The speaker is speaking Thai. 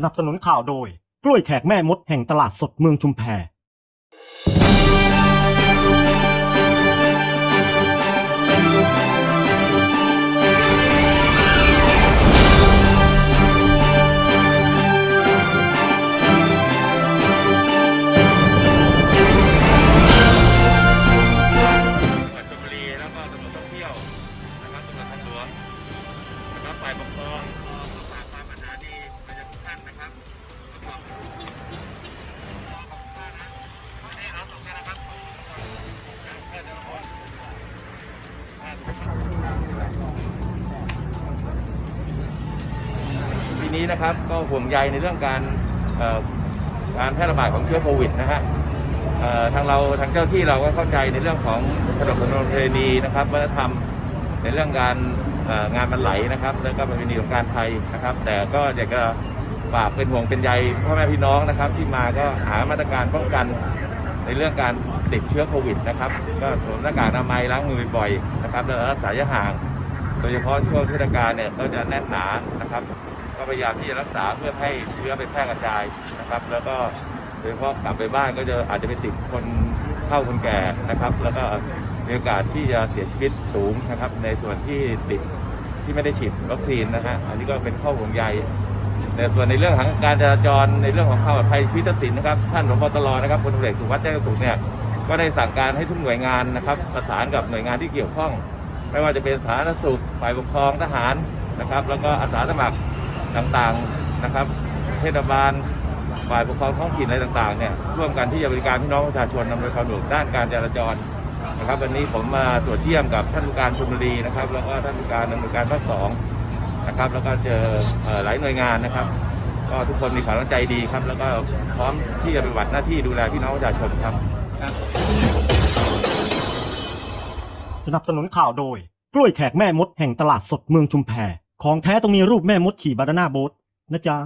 สนับสนุนข่าวโดย กล้วยแขกแม่มดแห่งตลาดสดเมืองชุมแพจังหวัดชลบุรีแล้วก็ตำรวจท่องเที่ยวนะครับตำรวจทางหลวงนะครับฝ่ายปกครอง ปีนี้นะครับก็ห่วงใยในเรื่องการการแพร่ระบาดของเชื้อโควิดนะฮะทางเราทางเจ้าที่เราก็เข้าใจในเรื่องของขนบธรรมเนียมประเพณีนะครับวัฒนธรรมในเรื่องการงานมันไหลนะครับ แล้วก็ประเพณีของการไทยนะครับ แต่ก็อยากจะฝากเป็นห่วงเป็นใยพ่อแม่พี่น้องนะครับ ที่มาก็หามาตรการป้องกันในเรื่องการติดเชื้อโควิดนะครับ ก็สวมหน้ากากอนามัยล้างมือบ่อยๆนะครับแล้วรักษาระยะห่าง โดยเฉพาะช่วงเทศกาลเนี่ยก็จะแน่นหนานะครับ ก็พยายามที่จะรักษาเพื่อให้เชื้อไปแพร่กระจายนะครับ แล้วก็โดยเฉพาะกลับไปบ้านก็จะอาจจะไปติดคนเฒ่าคนแก่นะครับ แล้วก็มีโอกาสที่จะเสียชีวิตสูงนะครับ ในส่วนที่ติดที่ไม่ได้ฉีดวัคซีนนะฮะอันนี้ก็เป็นข้อห่วงใยแต่ส่วนในเรื่องของการจราจรในเรื่องของความปลอดภัยชีวิตทรัพย์สินนะครับท่านรองตลนะครับพลตำรวจเอกสุวัสดิ์แจ้งสุขเนี่ยก็ได้สั่งการให้ทุกหน่วยงานนะครับ ประสานกับหน่วยงานที่เกี่ยวข้อง ไม่ว่าจะเป็นสาธารณสุขฝ่ายปกครองทหารนะครับ แล้วก็อาสาสมัครต่างๆนะครับ เทศบาลฝ่ายปกครองท้องถิ่นอะไรต่างๆเนี่ยร่วมกันที่จะบริการพี่น้องประชาชนนำโดยความสะดวกด้านการจราจรนะครับ วันนี้ผมมาตรวจเยี่ยมกับท่านผู้การชลบุรีนะครับ แล้วก็ท่านผู้การดำเนินการภาคสองนะครับแล้วก็เจอหลายหน่วยงานนะครับ ก็ทุกคนมีความตั้งใจดีครับ แล้วก็พร้อมที่จะปฏิบัติหน้าที่ดูแลพี่น้องประชาชนครับ สนับสนุนข่าวโดย กล้วยแขกแม่มดแห่งตลาดสดเมืองชุมแพของแท้ต้องมีรูปแม่มดขี่บานาน่าโบ๊ทนะจ๊ะ